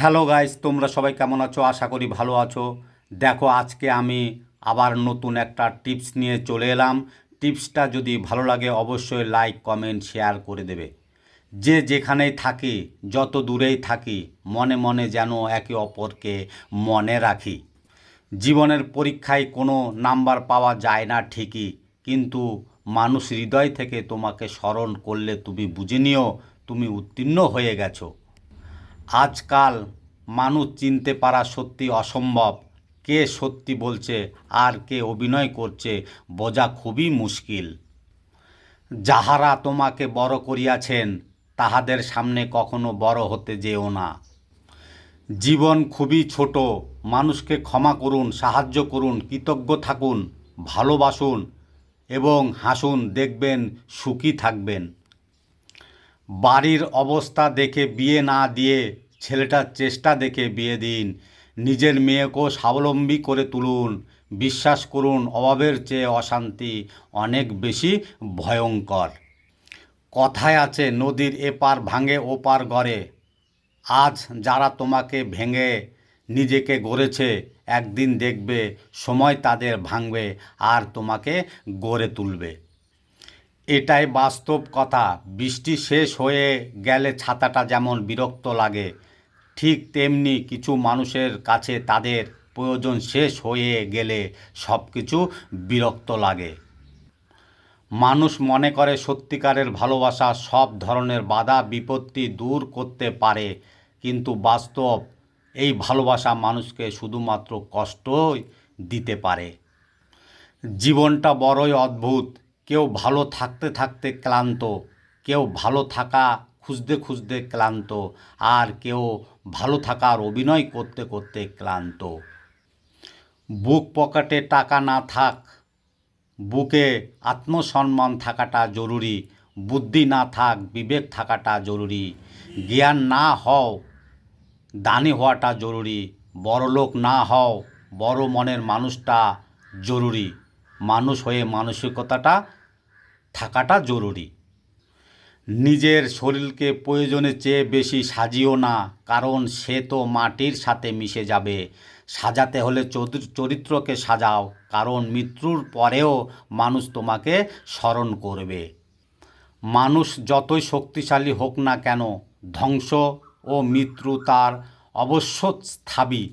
Hello guys, তোমরা সবাই কেমন আছো? আশা করি ভালো আছো। দেখো, আজকে আমি আবার নতুন একটা টিপস নিয়ে চলে এলাম। টিপসটা যদি ভালো লাগে, অবশ্যই লাইক, কমেন্ট, শেয়ার করে দেবে। যে যেখানেই থাকি, যত দূরেই থাকি, মনে মনে যেন একে অপরকে মনে রাখি। জীবনের পরীক্ষায় কোনো নাম্বার পাওয়া যায় না ঠিকই, কিন্তু মানুষ হৃদয় থেকে তোমাকে স্মরণ করলে তুমি বুঝে নিও, তুমি উত্তীর্ণ হয়ে গেছো। আজকাল মানুষ চিনতে পারা সত্যি অসম্ভব। কে সত্যি বলছে আর কে অভিনয় করছে বোঝা খুবই মুশকিল। যাহারা তোমাকে বড় করিয়াছেন, তাহাদের সামনে কখনো বড় হতে যেও না। জীবন খুবই ছোট, মানুষকে ক্ষমা করুন, সাহায্য করুন, কৃতজ্ঞ থাকুন, ভালোবাসুন এবং হাসুন, দেখবেন সুখী থাকবেন। বাড়ির অবস্থা দেখে বিয়ে না দিয়ে ছেলেটার চেষ্টা দেখে বিয়ে দিন। নিজের মেয়েকেও স্বাবলম্বী করে তুলুন। বিশ্বাস করুন, অভাবের চেয়ে অশান্তি অনেক বেশি ভয়ঙ্কর। কথায় আছে, নদীর এপার ভাঙে ওপার গড়ে। আজ যারা তোমাকে ভেঙে নিজেকে গড়েছে, একদিন দেখবে সময় তাদের ভাঙবে আর তোমাকে গড়ে তুলবে। এটাই বাস্তব কথা। বৃষ্টি শেষ হয়ে গেলে ছাতাটা যেমন বিরক্ত লাগে, ঠিক তেমনি কিছু মানুষের কাছে তাদের প্রয়োজন শেষ হয়ে গেলে সব কিছু বিরক্ত লাগে। মানুষ মনে করে সত্যিকারের ভালোবাসা সব ধরনের বাধা, বিপত্তি দূর করতে পারে, কিন্তু বাস্তব এই ভালোবাসা মানুষকে শুধুমাত্র কষ্টই দিতে পারে। জীবনটা বড়ই অদ্ভুত। কেউ ভালো থাকতে থাকতে ক্লান্ত, কেউ ভালো থাকা খুঁজতে খুঁজতে ক্লান্ত, আর কেউ ভালো থাকার অভিনয় করতে করতে ক্লান্ত। বুক পকেটে টাকা না থাক, বুকে আত্মসম্মান থাকাটা জরুরি, বুদ্ধি না থাক, বিবেক থাকাটা জরুরি, জ্ঞান না হও, দানি হওয়াটা জরুরি, বড়লোক না হও, বড় মনের মানুষটা জরুরি। মানুষ হয়ে মানসিকতাটা থাকাটা জরুরি। নিজের শরীরকে প্রয়োজনের চেয়ে বেশি সাজিও না, কারণ সে তো মাটির সাথে মিশে যাবে। সাজাতে হলে চরিত্রকে সাজাও, কারণ মৃত্যুর পরেও মানুষ তোমাকে স্মরণ করবে। মানুষ যতই শক্তিশালী হোক না কেন, ধ্বংস ও মৃত্যু তার অবশ্য স্থাবি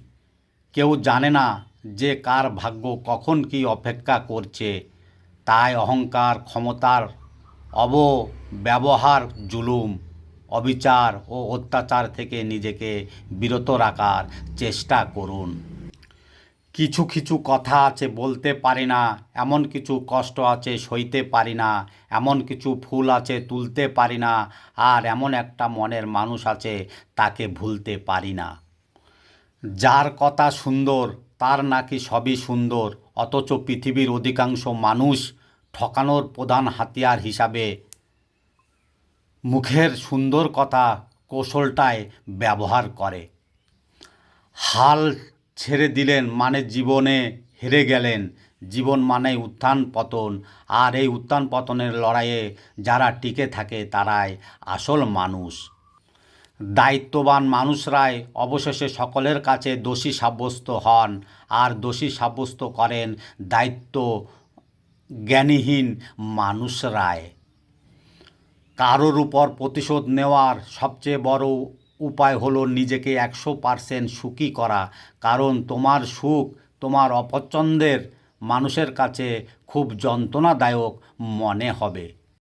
কেউ জানে না যে কার ভাগ্য কখন কি অপেক্ষা করছে, তাই অহংকার, ক্ষমতার অবব্যবহার, জুলুম, অবিচার ও অত্যাচার থেকে নিজেকে বিরত রাখার চেষ্টা করুন। কিছু কিছু কথা আছে বলতে পারি না, এমন কিছু কষ্ট আছে সইতে পারি না, এমন কিছু ফুল আছে তুলতে পারি না, আর এমন একটা মনের মানুষ আছে তাকে ভুলতে পারি না। যার কথা সুন্দর তার নাকি সবই সুন্দর, অথচ পৃথিবীর অধিকাংশ মানুষ ঠকানোর প্রধান হাতিয়ার হিসাবে মুখের সুন্দর কথা কৌশলটায় ব্যবহার করে। হাল ছেড়ে দিলেন মানে জীবনে হেরে গেলেন। জীবন মানেই উত্থান পতন, আর এই উত্থান পতনের লড়াইয়ে যারা টিকে থাকে তারাই আসল মানুষ। দায়িত্ববান মানুষরাই অবশেষে সকলের কাছে দোষী সাব্যস্ত হন। আর দোষী সাব্যস্ত করেন দায়িত্ব জ্ঞানীহীন মানুষরায় কারোর উপর প্রতিশোধ নেওয়ার সবচেয়ে বড় উপায় হলো নিজেকে একশো পারসেন্ট সুখী করা। কারণ তোমার সুখ তোমার অপছন্দের মানুষের কাছে খুব যন্ত্রণাদায়ক মনে হবে।